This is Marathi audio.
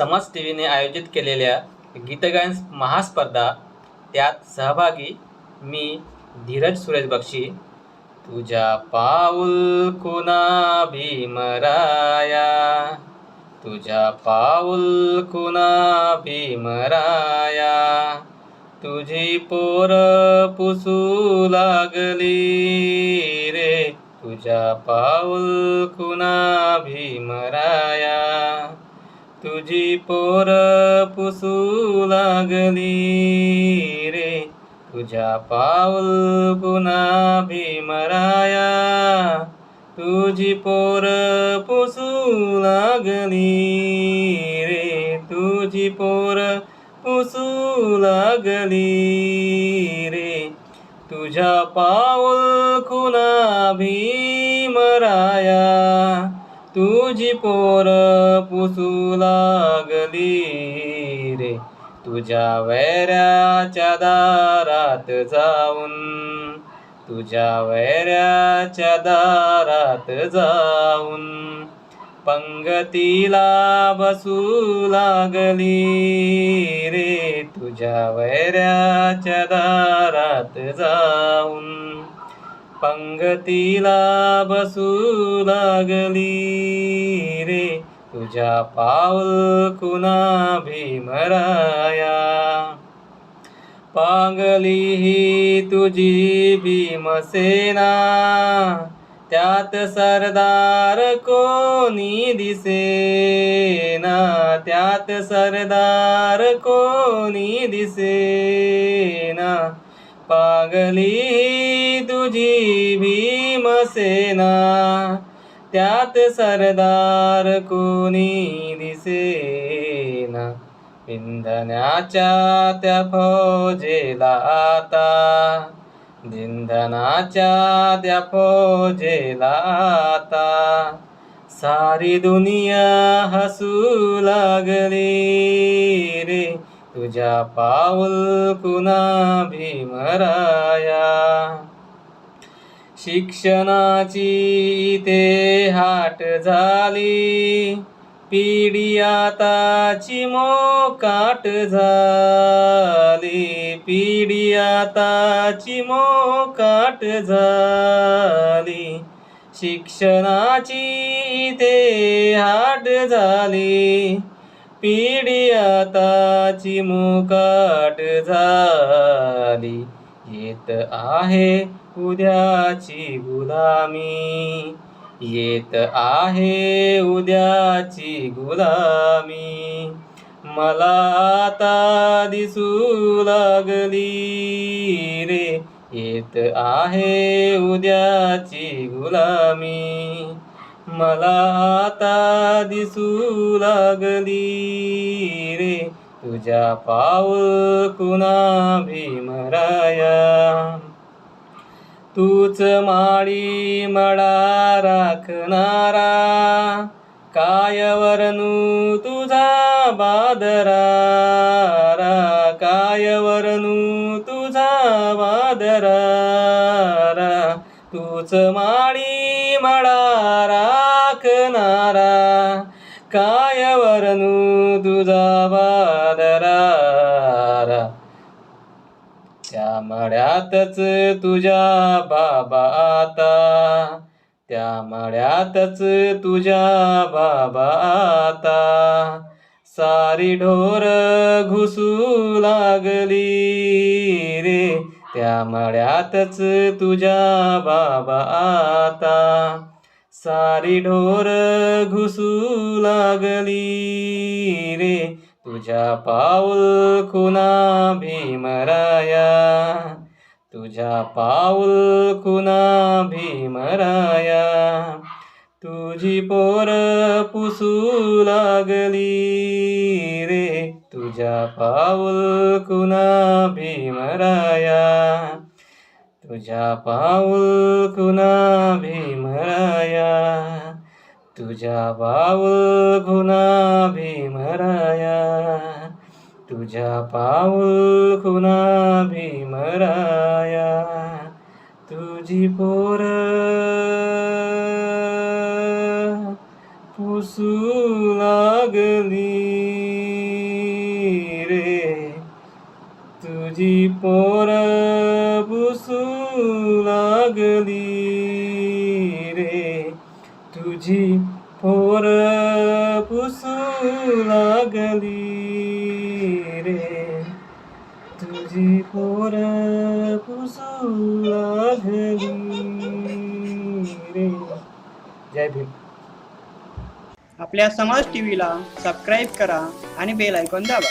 समाज टी व्हीने आयोजित केलेल्या गीतगायन महास्पर्धा त्यात सहभागी मी धीरज सुरेश बक्षी. तुझ्या पाऊल कुणा भीमराया तुझ्या पाऊल कुणा भीमराया तुझी पोर पुसू लागली रे. तुझ्या पाऊल कुणा भीमराया तुझी पोर पुसू लागली रे. तुझ्या पाऊल पुन्हा भीमराया. तुझी पोर पुसू लागली रे. तुझी पोर पुसू लागली रे. तुझ्या पाऊल खुना भीमराया. तुझी पोर पुसू लागली रे. तुझ्या वैऱ्याच्या दारात जाऊन तुझ्या वैऱ्याच्या दारात जाऊन पंगतीला बसू लागली रे. तुझ्या वैऱ्याच्या दारात जाऊन पंगतीला बसू लागली रे. तुझ्या पाऊल कुणा भीमराया? पांगली ही तुझी भीमसेना. त्यात सरदार कोणी दिसेना? त्यात सरदार कोणी दिसेना? पागली तुझी भीमसेना त्यात सरदार कोणी दिसेना. इंधनाच्या त्या फौजेला आता. जिंधनाच्या त्या फौजेला आता. सारी दुनिया हसू लागली रे. तुझ्या पाऊल कुणा भीमराया शिक्षणाची ते हाट झाली पिढी आताची मोकाट झाली. पिढी आताची मोकाट झाली. शिक्षणाची ते हाट झाली. पिढी आताची झाली. येत आहे उद्याची गुलामी. येत आहे उद्याची गुलामी. मला आता दिसू लागली रे. येत आहे उद्याची गुलामी. मला आता दिसू लागली रे. तुझ्या पाव कुणा भीमराया तूच माळी मळा राखणारा. कायवरनू तुझा बादरा. कायवरनू तुझा बादरा. तूच माळी मळा राखणारा कायवरनू तुझा बादरारा त्या मळ्यातच तुझ्या बाबा आता त्या मळ्यातच तुझ्या बाबा आता सारी ढोर घुसू लागली रे त्या मळ्यातच तुझ्या बाबा आता सारी ढोर घुसू लागली रे. तुझ्या पाऊल खुना भीमराया तुझ्या पाऊल खुना भीमराया तुझी पोर पुसू लागली रे. तुझ्या पाऊल कुना भीमराया तुझ्या पाऊल कुना भीमराया तुझ्या भाव खुना भीमराया तुझ्या पाऊल खुना भीमराया तुझी पोर पुसू लागली रे. तुझी पोर पुसू लागली तुझी पोर पुसू लागली रे। तुझी पोर पुसू लागली रे। जय भीम। आपल्या समाज टीव्हीला सबस्क्राईब करा आणि बेल ऐकून दाबा.